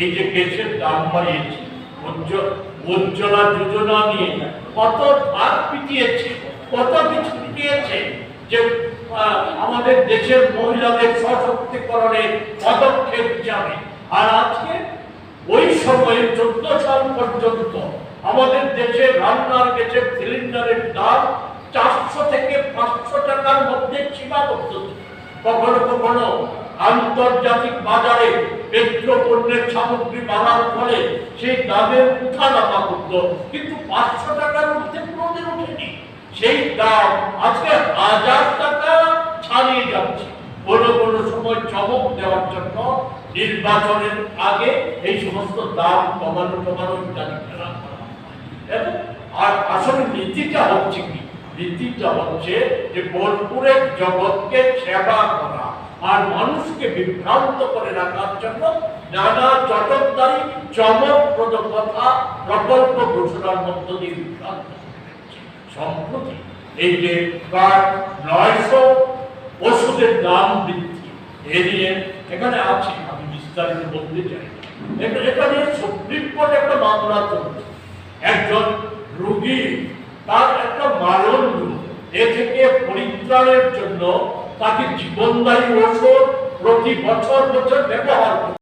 এই যে গ্যাসের দাম বাড়িয়েছে, উজ্জ্বলা যোজনা নিয়ে কত ভাগ পিটিয়েছে, কত কিছু পিটিয়েছে যে আমাদের দেশের মহিলাদের সশক্তিকরণে পদক্ষেপ যাবে আর আজকে ওই সময়ে চোদ্দ সাল পর্যন্ত আমাদের দেশে রান্নার গেছে সিলিন্ডারের দাম চারশো থেকে পাঁচশো টাকার মধ্যে সীমাবদ্ধ। কখনো কখনো আন্তর্জাতিক বাজারে সামগ্রী ফলে সেই করতো কিন্তু পাঁচশো টাকার মধ্যে সেই দাম আজকে হাজার টাকা ছাড়িয়ে যাচ্ছে। কোনো কোনো সময় দেওয়ার জন্য নির্বাচনের আগে এই সমস্ত দাম কমানো কমানো ইত্যাদি খেলা করা এবং আর আসলে নীতিটা হচ্ছে কি? নীতিটা হচ্ছে যে বোলপুরের জগৎকে সেবা করা। আর মানুষকে বিভ্রান্ত করে রাখার জন্য নানা চটকদারি, চমকপ্রদ কথা, প্রকল্প ঘোষণার মধ্য দিয়ে বিভ্রান্ত সম্প্রতি এই যে প্রায় নয়শো ওষুধের দাম বৃদ্ধি, এ নিয়ে এখানে আছে, আমি বিস্তারিত বলতে চাই। এখানে- সুপ্রিম কোর্টে একটা মামলা চলছে একজন রোগী, তার একটা মারণ এ থেকে পরিত্রাণের জন্য তাকে জীবনদায়ী ওষুধ প্রতি বছর বছর ব্যবহার